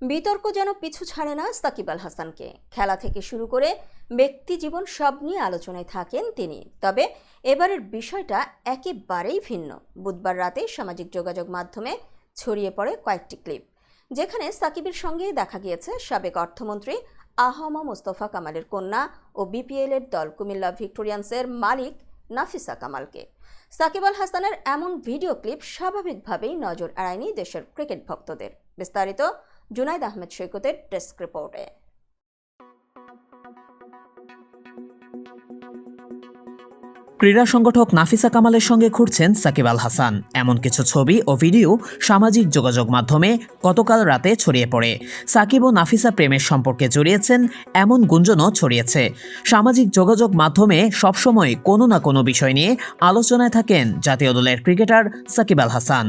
বিতর্ক যেন পিছু ছাড়ে না সাকিব আল হাসানকে। খেলা থেকে শুরু করে ব্যক্তি জীবন সব নিয়ে আলোচনায় থাকেন তিনি। তবে এবারের বিষয়টা একেবারেই ভিন্ন। বুধবার রাতে সামাজিক যোগাযোগ মাধ্যমে ছড়িয়ে পড়ে কয়েকটি ক্লিপ, যেখানে সাকিবের সঙ্গে দেখা গিয়েছে সাবেক অর্থমন্ত্রী আহমা মোস্তফা কামালের কন্যা ও বিপিএল এর দল কুমিল্লা ভিক্টোরিয়ান্সের মালিক নাফিসা কামালকে। সাকিব আল হাসানের এমন ভিডিও ক্লিপ স্বাভাবিকভাবেই নজর এড়ায়নি দেশের ক্রিকেট ভক্তদের। বিস্তারিত জুনাইদ আহমেদ সৈকতের ডেস্ক রিপোর্টে। ক্রীড়া সংগঠক নাফিসা কামালের সঙ্গে ঘুরছেন সাকিব আল হাসান। এমন কিছু ছবি ও ভিডিও সামাজিক যোগাযোগ মাধ্যমে গতকাল রাতে ছড়িয়ে পড়ে। সাকিব ও নাফিসা প্রেমের সম্পর্কে জড়িয়েছেন, এমন গুঞ্জনও ছড়িয়েছে। সামাজিক যোগাযোগ মাধ্যমে সবসময় কোনো না কোনো বিষয় নিয়ে আলোচনায় থাকেন জাতীয় দলের ক্রিকেটার সাকিব আল হাসান।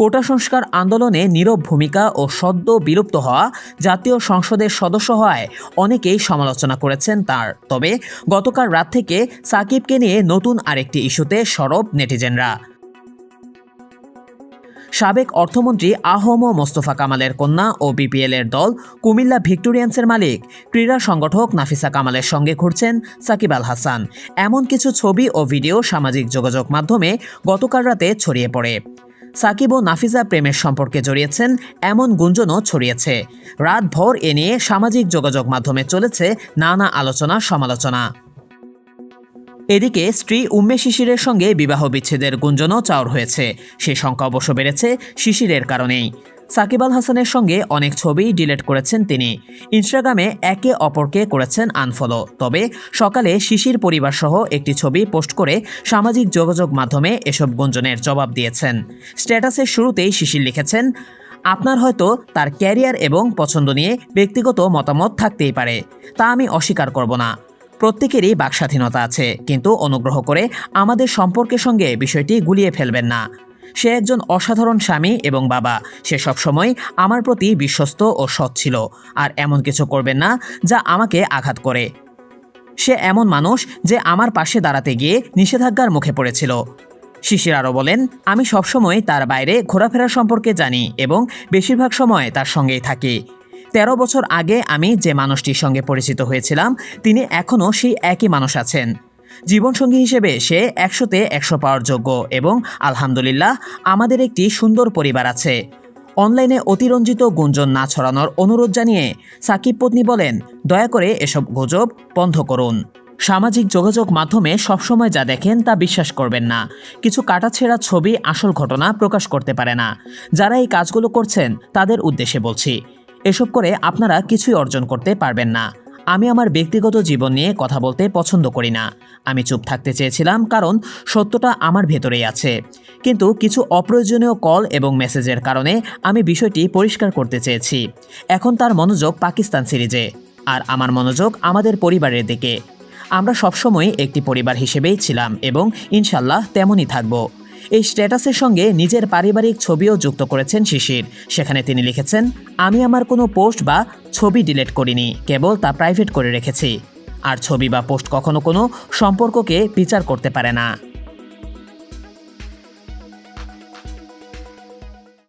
কোটা সংস্কার আন্দোলনে নীরব ভূমিকা ও সদ্য বিলুপ্ত হওয়া জাতীয় সংসদের সদস্য হওয়ায় অনেকেই সমালোচনা করেছেন তার। তবে গতকাল রাত থেকে সাকিবকে নিয়ে নতুন আরেকটি ইস্যুতে সরব নেটিজেনরা। সাবেক অর্থমন্ত্রী আহম মোস্তফা কামালের কন্যা ও বিপিএল এর দল কুমিল্লা ভিক্টোরিয়ান্সের মালিক, ক্রীড়া সংগঠক নাফিসা কামালের সঙ্গে ঘুরছেন সাকিব আল হাসান। এমন কিছু ছবি ও ভিডিও সামাজিক যোগাযোগ মাধ্যমে গতকাল রাতে ছড়িয়ে পড়ে। সাকিব ও নাফিজা প্রেমের সম্পর্কে জড়িয়েছেন, এমন গুঞ্জনও ছড়িয়েছে। রাতভর এ নিয়ে সামাজিক যোগাযোগ মাধ্যমে চলেছে নানা আলোচনা, সমালোচনা। এদিকে স্ত্রী উম্মে শিশিরের সঙ্গে বিবাহ বিচ্ছেদের গুঞ্জনও চাওর হয়েছে। সে সংখ্যা অবশ্য বেড়েছে শিশিরের কারণেই। সাকিব আল হাসানের সঙ্গে অনেক ছবি ডিলিট করেছেন তিনি। ইনস্টাগ্রামে একে অপরকে করেছেন আনফলো। তবে সকালে শিশির পরিবার সহ একটি ছবি পোস্ট করে সামাজিক যোগাযোগ মাধ্যমে এসব গুঞ্জনের জবাব দিয়েছেন। স্ট্যাটাসের শুরুতেই শিশির লিখেছেন, আপনার হয়তো তার ক্যারিয়ার এবং পছন্দ নিয়ে ব্যক্তিগত মতামত থাকতেই পারে, তা আমি অস্বীকার করব না। প্রত্যেকেরই বাকস্বাধীনতা আছে, কিন্তু অনুগ্রহ করে আমাদের সম্পর্কের সঙ্গে বিষয়টি গুলিয়ে ফেলবেন না। সে একজন অসাধারণ স্বামী এবং বাবা। সে সবসময় আমার প্রতি বিশ্বস্ত ও সৎ ছিল, আর এমন কিছু করবেন না যা আমাকে আঘাত করে। সে এমন মানুষ যে আমার পাশে দাঁড়াতে গিয়ে নিষেধাজ্ঞার মুখে পড়েছিল। শিশির আরও বলেন, আমি সবসময় তার বাইরে ঘোরাফেরা সম্পর্কে জানি এবং বেশিরভাগ সময় তার সঙ্গেই থাকি। তেরো বছর আগে আমি যে মানুষটির সঙ্গে পরিচিত হয়েছিলাম, তিনি এখনও সেই একই মানুষ আছেন। জীবনসঙ্গী হিসেবে সে একশোতে একশো পাওয়ার যোগ্য এবং আলহামদুলিল্লাহ আমাদের একটি সুন্দর পরিবার আছে। অনলাইনে অতিরঞ্জিত গুঞ্জন না ছড়ানোর অনুরোধ জানিয়ে সাকিব পত্নী বলেন, দয়া করে এসব গুজব বন্ধ করুন। সামাজিক যোগাযোগ মাধ্যমে সবসময় যা দেখেন তা বিশ্বাস করবেন না। কিছু কাটাছেঁড়া ছবি আসল ঘটনা প্রকাশ করতে পারে না। যারা এই কাজগুলো করছেন তাদের উদ্দেশ্যে বলছি, এসব করে আপনারা কিছুই অর্জন করতে পারবেন না। আমি আমার ব্যক্তিগত জীবন নিয়ে কথা বলতে পছন্দ করি না। আমি চুপ থাকতে চেয়েছিলাম কারণ সত্যটা আমার ভেতরেই আছে। কিন্তু কিছু অপ্রয়োজনীয় কল এবং মেসেজের কারণে আমি বিষয়টি পরিষ্কার করতে চেয়েছি। এখন তার মনোযোগ পাকিস্তান সিরিজে, আর আমার মনোযোগ আমাদের পরিবারের দিকে। আমরা সবসময় একটি পরিবার হিসেবেই ছিলাম এবং ইনশাল্লাহ তেমনই থাকব। এই স্ট্যাটাসের সঙ্গে নিজের পারিবারিক ছবিও যুক্ত করেছেন শিশির। সেখানে তিনি লিখেছেন, আমি আমার কোনো পোস্ট বা ছবি ডিলেট করিনি, কেবল তা প্রাইভেট করে রেখেছি। আর ছবি বা পোস্ট কখনো কোনো সম্পর্ককে বিচার করতে পারে না।